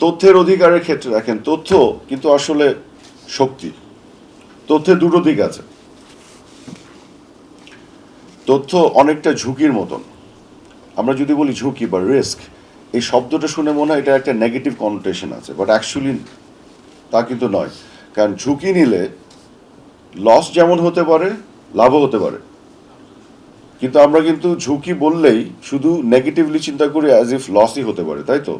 তথ্যের অধিকারের ক্ষেত্রে দেখেন, তথ্য কিন্তু আসলে শক্তি। তথ্যের দুটো দিক আছে। তথ্য অনেকটা ঝুঁকির মতন। আমরা যদি বলি ঝুঁকি বা রিস্ক এই শব্দটা শুনে মনে হয় এটা একটা নেগেটিভ কনোটেশন আছে বাট অ্যাকচুয়ালি তা কিন্তু নয়। কারণ ঝুঁকি নিলে লস যেমন হতে পারে, লাভও হতে পারে। কিন্তু আমরা কিন্তু ঝুঁকি বললেই শুধু নেগেটিভলি চিন্তা করি অ্যাজ ইফ লসই হতে পারে, তাই তো?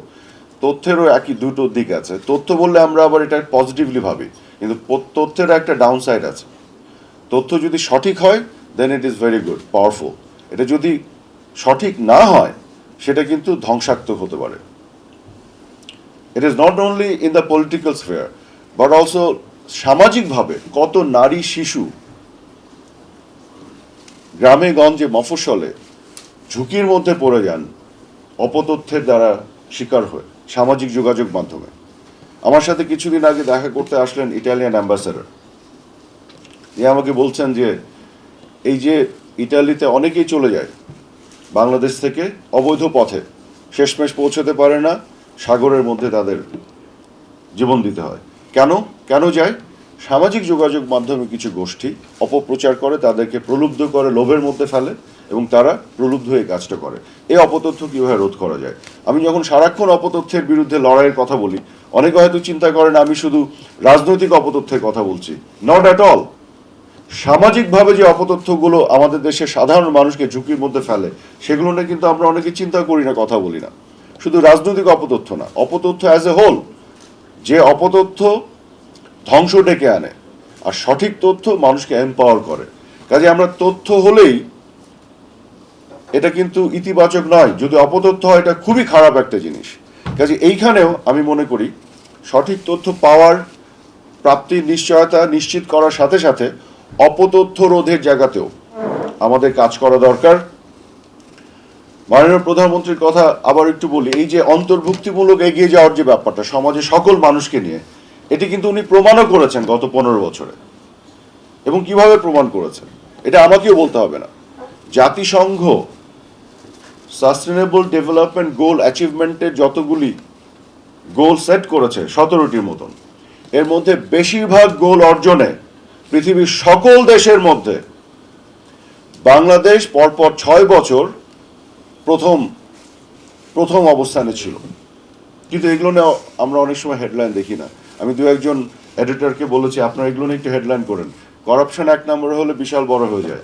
তথ্যেরও একই দুটো দিক আছে। তথ্য বললে আমরা আবার এটা পজিটিভলি ভাবি, কিন্তু তথ্যের একটা ডাউন সাইড আছে। তথ্য যদি সঠিক হয় then it is very good powerful এটা যদি সঠিক না হয়, সেটা কিন্তু ধ্বংসাত্মক হতে পারে। It is not only in the political sphere but also সামাজিকভাবে কত নারী শিশু গ্রামে গঞ্জে মফস্বলে ঝুঁকির মধ্যে পড়ে যান, অপতথ্যের দ্বারা শিকার হয়ে। সামাজিক যোগাযোগ মাধ্যমে। আমার সাথে কিছুদিন আগে দেখা করতে আসলেন ইটালিয়ান অ্যাম্বাসেডর। তিনি আমাকে বলছেন যে, এই যে ইটালিতে অনেকেই চলে যায়, বাংলাদেশ থেকে অবৈধ পথে শেষমেশ পৌঁছতে পারে না, সাগরের মধ্যে তাদের জীবন দিতে হয়। কেন? কেন যায়? সামাজিক যোগাযোগ মাধ্যমে কিছু গোষ্ঠী অপপ্রচার করে, তাদেরকে প্রলুব্ধ করে, লোভের মধ্যে ফেলে এবং তারা প্রলুব্ধ হয়ে কাজটা করে। এই অপতথ্য কীভাবে রোধ করা যায়? আমি যখন সারাক্ষণ অপতথ্যের বিরুদ্ধে লড়াইয়ের কথা বলি, অনেকে হয়তো চিন্তা করেন আমি শুধু রাজনৈতিক অপতথ্যের কথা বলছি। নট অ্যাট অল সামাজিকভাবে যে অপতথ্যগুলো আমাদের দেশের সাধারণ মানুষকে ঝুঁকির মধ্যে ফেলে, সেগুলো নিয়ে কিন্তু আমরা অনেকে চিন্তা করি না, কথা বলি না। শুধু রাজনৈতিক অপতথ্য না, অপতথ্য অ্যাজ এ হোল যে অপতথ্য ধ্বংস ডেকে আনে, আর সঠিক তথ্য মানুষকে এম্পাওয়ার করে। কাজে আমরা তথ্য হলেই এটা কিন্তু ইতিবাচক নয়। যদি অপতথ্য হয়, এটা খুবই খারাপ একটা জিনিস। কাজে এইখানেও আমি মনে করি, সঠিক তথ্য পাওয়ার প্রাপ্তির নিশ্চয়তা নিশ্চিত করার সাথে সাথে অপতথ্য রোধের জায়গাতেও আমাদের কাজ করা দরকার। মাননীয় প্রধানমন্ত্রীর কথা আবার একটু বলি, এই যে অন্তর্ভুক্তিমূলক এগিয়ে যাওয়ার যে ব্যাপারটা সমাজে সকল মানুষকে নিয়ে, এটি কিন্তু উনি প্রমাণও করেছেন গত পনেরো বছরে। এবং কীভাবে প্রমাণ করেছেন, এটা আমাকেও বলতে হবে না। জাতিসংঘ সাস্টেনেবল ডেভেলপমেন্ট গোল অ্যাচিভমেন্টের যতগুলি গোল সেট করেছে, সতেরোটির মতন, এর মধ্যে বেশিরভাগ গোল অর্জনে পৃথিবীর সকল দেশের মধ্যে বাংলাদেশ পরপর ছয় বছর প্রথম প্রথম অবস্থানে ছিল। কিন্তু এগুলো নিয়ে আমরা অনেক সময় হেডলাইন দেখি না। আমি দু একজন এডিটরকে বলেছি, আপনারা এগুলো নিয়ে একটু হেডলাইন করেন। করাপশন এক নম্বরে হলে বিশাল বড় হয়ে যায়।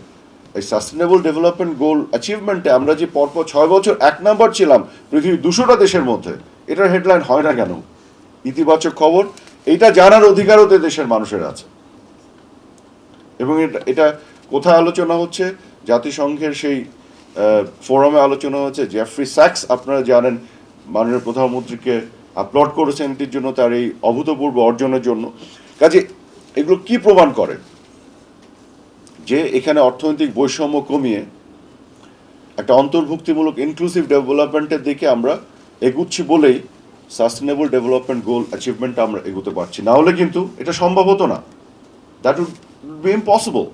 এই সাস্টেনেবল ডেভেলপমেন্ট গোল অ্যাচিভমেন্টে আমরা যে পরপর ছয় বছর এক নাম্বার ছিলাম পৃথিবীর দুশোটা দেশের মধ্যে, এটার হেডলাইন হয় না কেন? ইতিবাচক খবর, এইটা জানার অধিকারও তো দেশের মানুষের আছে। এবং এটা এটা কোথায় আলোচনা হচ্ছে? জাতিসংঘের সেই ফোরামে আলোচনা হচ্ছে। জেফ্রি স্যাক্স আপনারা জানেন, মাননীয় প্রধানমন্ত্রীকে আপলোড করেছেন, এটির জন্য তার এই অভূতপূর্ব অর্জনের জন্য। কাজে এগুলো কি প্রমাণ করে? যে এখানে অর্থনৈতিক বৈষম্য কমিয়ে একটা অন্তর্ভুক্তিমূলক ইনক্লুসিভ ডেভেলপমেন্টের দিকে আমরা এগুচ্ছি বলেই সাস্টেনেবল ডেভেলপমেন্ট গোল অ্যাচিভমেন্ট আমরা এগোতে পারছি। না হলে কিন্তু এটা সম্ভব হতো না। দ্যাট উড বি ইম্পসিবল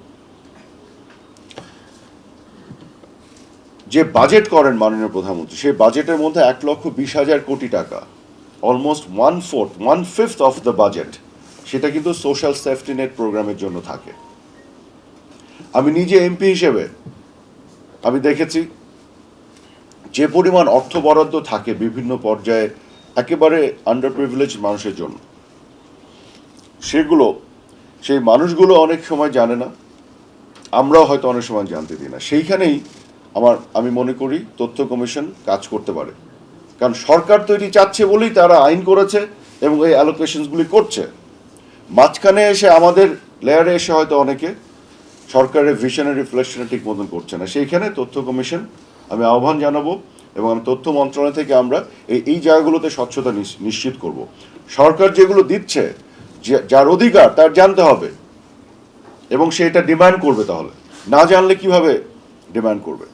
যে বাজেট করেন মাননীয় প্রধানমন্ত্রী, সেই বাজেটের মধ্যে এক লক্ষ বিশ হাজার কোটি টাকা almost one fourth one fifth of the budget সেটা কিন্তু সোশ্যাল সেফটি নেট প্রোগ্রামের জন্য থাকে। আমি নিজে এমপি হিসেবে আমি দেখেছি যে পরিমাণ অর্থ বরাদ্দ থাকে বিভিন্ন পর্যায়ে একেবারে আন্ডার প্রিভিলেজ মানুষের জন্য। সেগুলো, সেই মানুষগুলো অনেক সময় জানে না, আমরাও হয়তো অনেক সময় জানতে দিই না। সেইখানেই আমার, আমি মনে করি তথ্য কমিশন কাজ করতে পারে। কারণ সরকার তো এটি চাচ্ছে বলেই তারা আইন করেছে এবং এই অ্যালোকেশনসগুলি করছে। মাঝখানে এসে আমাদের লেয়ারে এসে হয়তো অনেকে সরকারের ভিশনের রিফ্লেকশনে ঠিক মতন করছে না। সেইখানে তথ্য কমিশন, আমি আহ্বান জানাব এবং আমি তথ্য মন্ত্রণালয় থেকে আমরা এই এই জায়গাগুলোতে স্বচ্ছতা নিশ্চিত করব। সরকার যেগুলো দিচ্ছে যার অধিকার, তার জানতে হবে। এবং সে এটা ডিমান্ড করবে তাহলে। না জানলে কীভাবে ডিমান্ড করবে?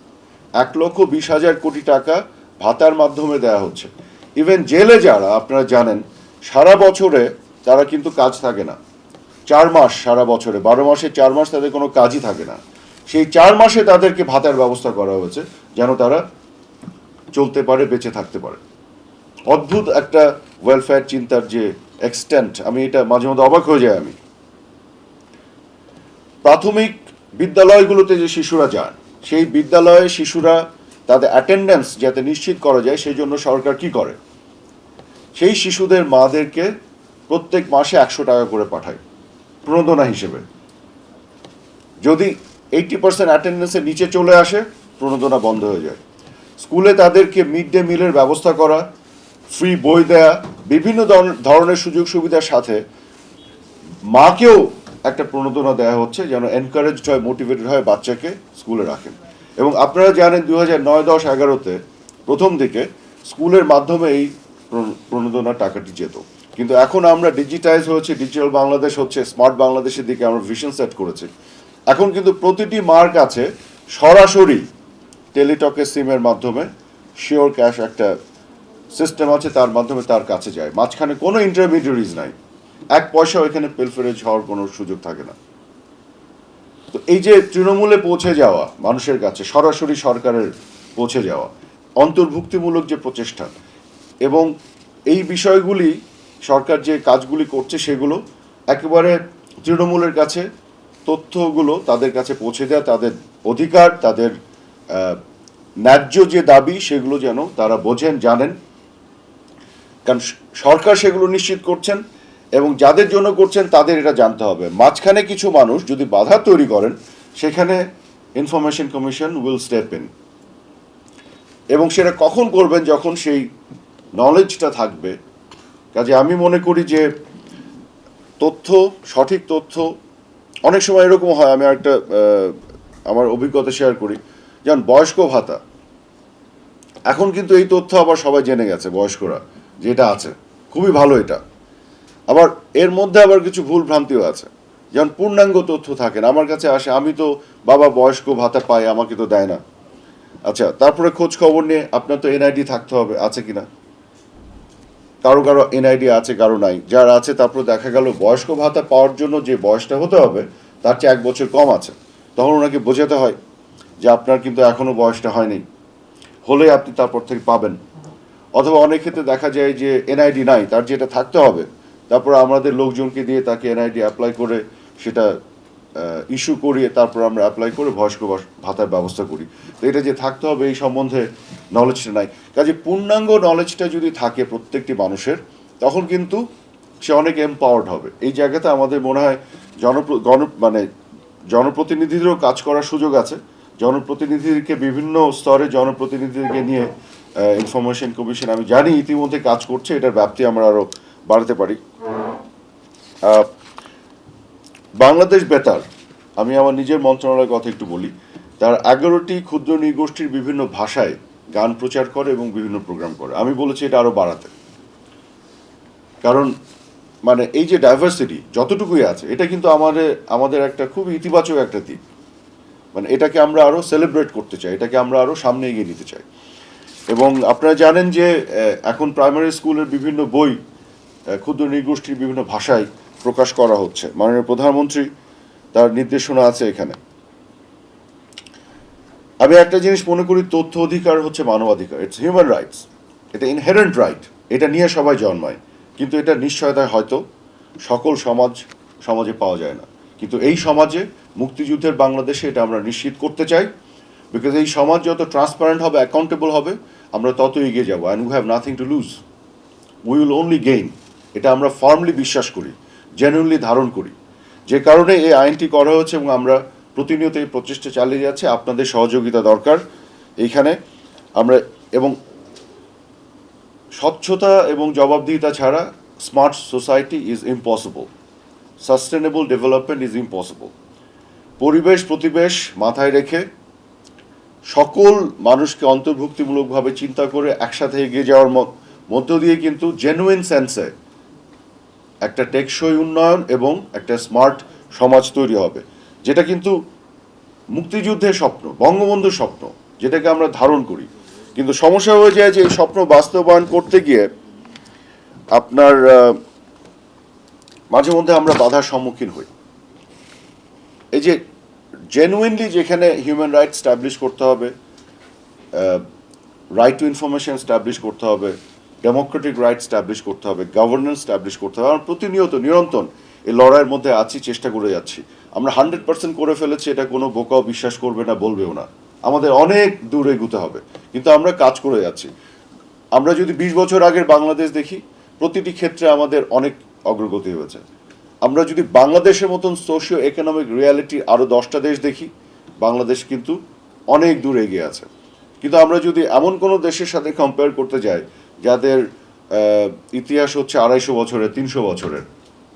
এক লক্ষ বিশ হাজার কোটি টাকা ভাতার মাধ্যমে দেওয়া হচ্ছে। ইভেন জেলে যারা, আপনারা জানেন, সারা বছরে তারা কিন্তু কাজ থাকে না। চার মাস সারা বছরে, বারো মাসে চার মাস তাদের কোনো কাজই থাকে না। সেই চার মাসে তাদেরকে ভাতার ব্যবস্থা করা হয়েছে, যেন তারা চলতে পারে, বেঁচে থাকতে পারে। অদ্ভুত একটা ওয়েলফেয়ার চিন্তার যে এক্সটেন্ট আমি এটা মাঝে মধ্যে অবাক হয়ে যাই আমি। প্রাথমিক বিদ্যালয়গুলোতে যে শিশুরা যান, সেই বিদ্যালয়ে শিশুরা তাদের অ্যাটেন্ডেন্স যাতে নিশ্চিত করা যায়, সেই জন্য সরকার কি করে? সেই শিশুদের মাদেরকে প্রত্যেক মাসে একশো টাকা করে পাঠায়। প্রণোদনা হিসেবে। যদি এইটি পার্সেন্ট অ্যাটেন্ডেন্সের নিচে চলে আসে, প্রণোদনা বন্ধ হয়ে যায়। স্কুলে তাদেরকে মিড ডে মিলের ব্যবস্থা করা ফ্রি বই দেয়া, বিভিন্ন ধরন- ধরনের সুযোগ সুবিধার সাথে মাকেও একটা প্রণোদনা দেওয়া হচ্ছে, যেন এনকারেজড হয় মোটিভেটেড হয় বাচ্চাকে স্কুলে রাখেন। এবং আপনারা জানেন দু হাজার নয়, দশ, এগারোতে প্রথম দিকে স্কুলের মাধ্যমে এই প্রণ- প্রণোদনার টাকাটি যেত। কিন্তু এখন আমরা ডিজিটাইজ হয়েছে ডিজিটাল বাংলাদেশ হচ্ছে স্মার্ট বাংলাদেশের দিকে আমরা ভিশন সেট করেছি। এখন কিন্তু প্রতিটি মার কাছে সরাসরি টেলিটকের সিমের মাধ্যমে শিওর ক্যাশ একটা সিস্টেম আছে, তার মাধ্যমে তার কাছে যায়। মাঝখানে কোনো ইন্টারমিডিয়ারিজ নাই। এক পয়সা ওইখানে পেলফেরেজ হওয়ার কোনো সুযোগ থাকে না। তো এই যে তৃণমূলে পৌঁছে যাওয়া মানুষের কাছে, সরাসরি সরকারের পৌঁছে যাওয়া, অন্তর্ভুক্তিমূলক যে প্রচেষ্টা এবং এই বিষয়গুলি সরকার যে কাজগুলি করছে সেগুলো একেবারে তৃণমূলের কাছে তথ্যগুলো তাদের কাছে পৌঁছে দেওয়া, তাদের অধিকার, তাদের ন্যায্য যে দাবি সেগুলো যেন তারা বোঝেন, জানেন। কারণ সরকার সেগুলো নিশ্চিত করছেন এবং যাদের জন্য করছেন তাদের এটা জানতে হবে। মাঝখানে কিছু মানুষ যদি বাধা তৈরি করেন, সেখানে information commission will step in. এবং সেটা কখন করবেন, যখন সেই নলেজটা থাকবে কাজে আমি মনে করি যে তথ্য, সঠিক তথ্য, অনেক সময় এরকম হয়, আমি একটা আমার অভিজ্ঞতা শেয়ার করি। যেমন বয়স্ক ভাতা। এখন কিন্তু এই তথ্য আবার সবাই জেনে গেছে, বয়স্করা, যে এটা আছে। খুবই ভালো এটা। আবার এর মধ্যে আবার কিছু ভুল ভ্রান্তিও আছে। যেমন পূর্ণাঙ্গ তথ্য থাকে না, আমার কাছে আসে, আমি তো বাবা বয়স্ক, ভাতা পাই, আমাকে তো দেয় না। আচ্ছা তারপরে খোঁজ খবর নিয়ে, আপনার তো এনআইডি থাকতে হবে, আছে কিনা? কারও কারও এনআইডি আছে, কারও নাই। যার আছে তারপর দেখা গেল বয়স্ক ভাতা পাওয়ার জন্য যে বয়সটা হতে হবে, তার চেয়ে এক বছর কম আছে। তখন ওনাকে বোঝাতে হয় যে আপনার কিন্তু এখনও বয়সটা হয়নি। হলে আপনি তারপর থেকে পাবেন। অথবা অনেক ক্ষেত্রে দেখা যায় যে এনআইডি নাই, তার যেটা থাকতে হবে, তারপর আমাদের লোকজনকে দিয়ে তাকে এনআইডি অ্যাপ্লাই করে সেটা ইস্যু করিয়ে তারপর আমরা অ্যাপ্লাই করে বয়স্ক ভাতার ব্যবস্থা করি। তো এটা যে থাকতে হবে এই সম্বন্ধে নলেজটা নাই। কাজে পূর্ণাঙ্গ নলেজটা যদি থাকে প্রত্যেকটি মানুষের, তখন কিন্তু সে অনেক এম্পাওয়ার্ড হবে। এই জায়গাতে আমাদের মনে হয় জনপ্র গণ মানে জনপ্রতিনিধিদেরও কাজ করার সুযোগ আছে। জনপ্রতিনিধিদেরকে বিভিন্ন স্তরে জনপ্রতিনিধিদেরকে নিয়ে ইনফরমেশন কমিশন আমি জানি ইতিমধ্যে কাজ করছে, এটার ব্যাপ্তি আমরা আরও বাড়াতে পারি। বাংলাদেশ বেতার, আমি আমার নিজের মন্ত্রণালয়ের কথা একটু বলি, তার এগারোটি ক্ষুদ্র নৃগোষ্ঠীর বিভিন্ন ভাষায় গান প্রচার করে এবং বিভিন্ন প্রোগ্রাম করে। আমি বলেছি এটা আরও বাড়াতে। কারণ মানে এই যে ডাইভার্সিটি যতটুকুই আছে, এটা কিন্তু আমাদের আমাদের একটা খুব ইতিবাচক একটা দিক। মানে এটাকে আমরা আরও সেলিব্রেট করতে চাই, এটাকে আমরা আরও সামনে এগিয়ে নিতে চাই। এবং আপনারা জানেন যে এখন প্রাইমারি স্কুলের বিভিন্ন বই ক্ষুদ্র নৃগোষ্ঠীর বিভিন্ন ভাষায় প্রকাশ করা হচ্ছে। মাননীয় প্রধানমন্ত্রী, তার নির্দেশনা আছে এখানে। আমি একটা জিনিস মনে করি, তথ্য অধিকার হচ্ছে মানবাধিকার। ইটস হিউম্যান রাইটস এটা ইনহেরেন্ট রাইট এটা নিয়ে সবাই জন্মায়। কিন্তু এটা নিশ্চয়তায় হয়তো সকল সমাজ, সমাজে পাওয়া যায় না। কিন্তু এই সমাজে মুক্তিযুদ্ধের বাংলাদেশে এটা আমরা নিশ্চিত করতে চাই। বিকজ এই সমাজ যত ট্রান্সপারেন্ট হবে অ্যাকাউন্টেবল হবে, আমরা তত এগিয়ে যাব। And we have nothing to lose we will only gain এটা আমরা ফার্মলি বিশ্বাস করি। জেনুইনলি ধারণ করি। যে কারণে এই আইনটি করা হয়েছে এবং আমরা প্রতিনিয়ত এই প্রচেষ্টা চালিয়ে যাচ্ছে। আপনাদের সহযোগিতা দরকার এইখানে। আমরা এবং স্বচ্ছতা এবং জবাবদিহিতা ছাড়া smart society is impossible. Sustainable development is impossible. পরিবেশ প্রতিবেশ মাথায় রেখে সকল মানুষকে অন্তর্ভুক্তিমূলকভাবে চিন্তা করে একসাথে এগিয়ে যাওয়ার মধ্য দিয়ে কিন্তু জেনুইন সেন্সে একটা টেকসই উন্নয়ন এবং একটা স্মার্ট সমাজ তৈরি হবে, যেটা কিন্তু মুক্তিযুদ্ধের স্বপ্ন, বঙ্গবন্ধুর স্বপ্ন, যেটাকে আমরা ধারণ করি। কিন্তু সমস্যা হয়ে যায় যে এই স্বপ্ন বাস্তবায়ন করতে গিয়ে আপনার মাঝে মধ্যে আমরা বাধার সম্মুখীন হই। এই যে জেনুইনলি যেখানে হিউম্যান রাইট স্ট্যাবলিশ করতে হবে রাইট টু ইনফরমেশন স্ট্যাবলিশ করতে হবে ডেমোক্রেটিক রাইট স্ট্যাবলিশ করতে হবে, গভর্নেন্স স্ট্যাবলিশ করতে হবে। আমরা প্রতিনিয়ত, নিরন্তর এই লড়াইয়ের মধ্যে আছি, চেষ্টা করে যাচ্ছি। আমরা হান্ড্রেড পার্সেন্ট করে ফেলেছি, এটা কোনো বোকাও বিশ্বাস করবে না, বলবেও না। আমাদের অনেক দূর এগুতে হবে, কিন্তু আমরা কাজ করে যাচ্ছি। আমরা যদি বিশ বছর আগের বাংলাদেশ দেখি, প্রতিটি ক্ষেত্রে আমাদের অনেক অগ্রগতি হয়েছে। আমরা যদি বাংলাদেশের মতন সোশিও ইকোনমিক রিয়ালিটি আরও দশটা দেশ দেখি, বাংলাদেশ কিন্তু অনেক দূর এগিয়ে আছে। কিন্তু আমরা যদি এমন কোনো দেশের সাথে কম্পেয়ার করতে যাই যাদের ইতিহাস হচ্ছে আড়াইশো বছরের, তিনশো বছরের।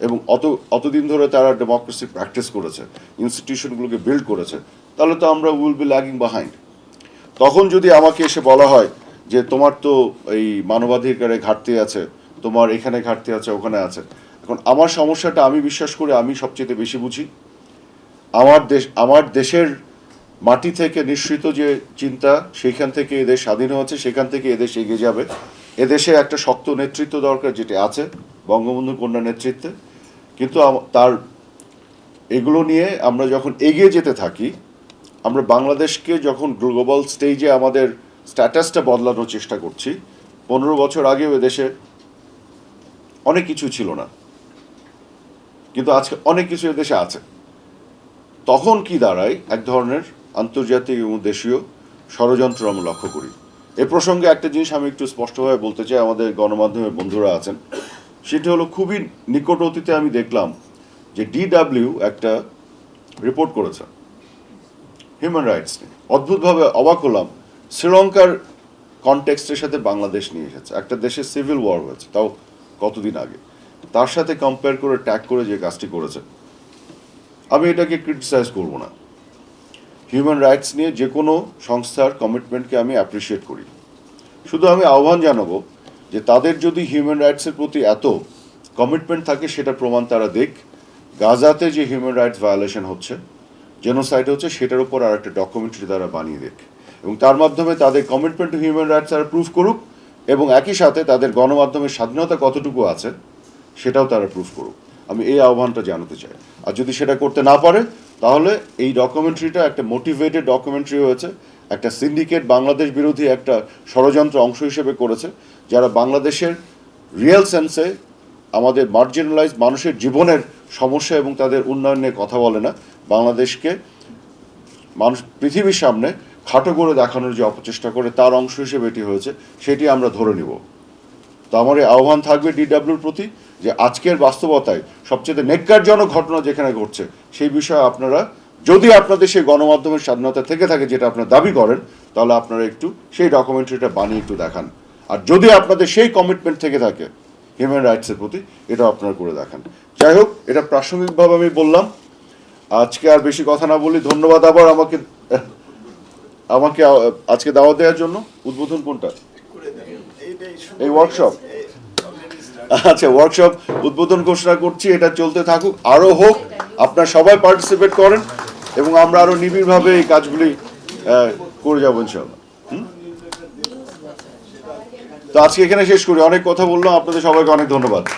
এবং অত, অতদিন ধরে তারা ডেমোক্রেসি প্র্যাকটিস করেছে ইনস্টিটিউশনগুলোকে বিল্ড করেছে, তাহলে তো আমরা উইল বি ল্যাগিং বাহাইন্ড তখন যদি আমাকে এসে বলা হয় যে, তোমার তো এই মানবাধিকারে ঘাটতি আছে, তোমার এখানে ঘাটতি আছে, ওখানে আছে। এখন আমার সমস্যাটা আমি বিশ্বাস করি, আমি সবচেয়ে বেশি বুঝি। আমার দেশ, আমার দেশের মাটি থেকে নিঃসৃত যে চিন্তা, সেইখান থেকে এদেশ স্বাধীন হয়েছে, সেখান থেকে এদেশ এগিয়ে যাবে। এদেশে একটা শক্ত নেতৃত্ব দরকার যেটি আছে, বঙ্গবন্ধু কন্যা নেতৃত্বে। কিন্তু তার এগুলো নিয়ে আমরা যখন এগিয়ে যেতে থাকি, আমরা বাংলাদেশকে যখন গ্লোবাল স্টেজে আমাদের স্ট্যাটাসটা বদলানোর চেষ্টা করছি, পনেরো বছর আগেও এদেশে অনেক কিছু ছিল না। কিন্তু আজকে অনেক কিছু এদেশে আছে। তখন কি দাঁড়ায়? এক ধরনের আন্তর্জাতিক এবং দেশীয় ষড়যন্ত্র আমরা লক্ষ্য করি। এ প্রসঙ্গে একটা জিনিস আমি একটু স্পষ্টভাবে বলতে চাই, আমাদের গণমাধ্যমের বন্ধুরা আছেন। সেটি হলো খুবই নিকট অতীতে আমি দেখলাম যে ডিডাব্লিউ একটা রিপোর্ট করেছে হিউম্যান রাইটস নিয়ে। অদ্ভুতভাবে অবাক হলাম। শ্রীলঙ্কার কনটেক্সটের সাথে বাংলাদেশ নিয়ে এসেছে। একটা দেশে সিভিল ওয়ার হয়েছে, তাও কতদিন আগে। তার সাথে কম্পেয়ার করে ট্যাগ করে যে কাজটি করেছে, আমি এটাকে ক্রিটিসাইজ করব না। হিউম্যান রাইটস নিয়ে যে কোনো সংস্থার কমিটমেন্টকে আমি অ্যাপ্রিসিয়েট করি। শুধু আমি আহ্বান জানাব যে তাদের যদি হিউম্যান রাইটসের প্রতি এত কমিটমেন্ট থাকে, সেটা প্রমাণ তারা দেখ। গাজাতে যে হিউম্যান রাইটস ভায়োলেশন হচ্ছে জেনোসাইড হচ্ছে, সেটার উপর আর একটা ডকুমেন্টারি তারা বানিয়ে দেখ। এবং তার মাধ্যমে তাদের কমিটমেন্ট টু হিউম্যান রাইটস তারা প্রুফ করুক, এবং একই সাথে তাদের গণমাধ্যমের স্বাধীনতা কতটুকু আছে, সেটাও তারা প্রুফ করুক। আমি এই আহ্বানটা জানাতে চাই। আর যদি সেটা করতে না পারে তাহলে এই ডকুমেন্টারিটা একটা মোটিভেটেড ডকুমেন্টারি হয়েছে, একটা সিন্ডিকেট বাংলাদেশ বিরোধী একটা ষড়যন্ত্র অংশ হিসেবে করেছে, যারা বাংলাদেশের রিয়েল সেন্সে আমাদের মার্জিনালাইজ মানুষের জীবনের সমস্যা এবং তাদের উন্নয়ন নিয়ে কথা বলে না, বাংলাদেশকে মানুষ, পৃথিবীর সামনে খাটো করে দেখানোর যে অপচেষ্টা করে তার অংশ হিসেবে এটি হয়েছে, সেটি আমরা ধরে নিব। তো আমার এই আহ্বান থাকবে ডিডাব্লিউর প্রতি যে আজকের বাস্তবতায় সবচেয়ে নেককারজনক ঘটনা যেখানে ঘটছে, সেই বিষয়ে আপনারা যদি আপনাদের সেই গণমাধ্যমের স্বাধীনতা থেকে থাকে যেটা আপনারা দাবি করেন, তাহলে আপনারা একটু সেই ডকুমেন্টারিটা বানিয়ে একটু দেখান। আর যদি আপনাদের সেই কমিটমেন্ট থেকে থাকে হিউম্যান রাইটসের প্রতি এটা আপনারা করে দেখান। যাই হোক, এটা প্রাসঙ্গিকভাবে আমি বললাম। আজকে আর বেশি কথা না বলি, ধন্যবাদ আবার আমাকে আমাকে আজকে দাওয়াত দেওয়ার জন্য। উদ্বোধন কোনটা? এই ওয়ার্কশপ আচ্ছা ওয়ার্কশপ উদ্বোধন ঘোষণা করছি, এটা চলতে থাকুক, আরও হোক, আপনার সবাই পার্টিসিপেট করেন এবং আমরা আরও নিবিড়ভাবে এই কাজগুলি করে যাব ইনশাল্লাহ? তো আজকে এখানে শেষ করি, অনেক কথা বললাম আপনাদের সবাইকে অনেক ধন্যবাদ।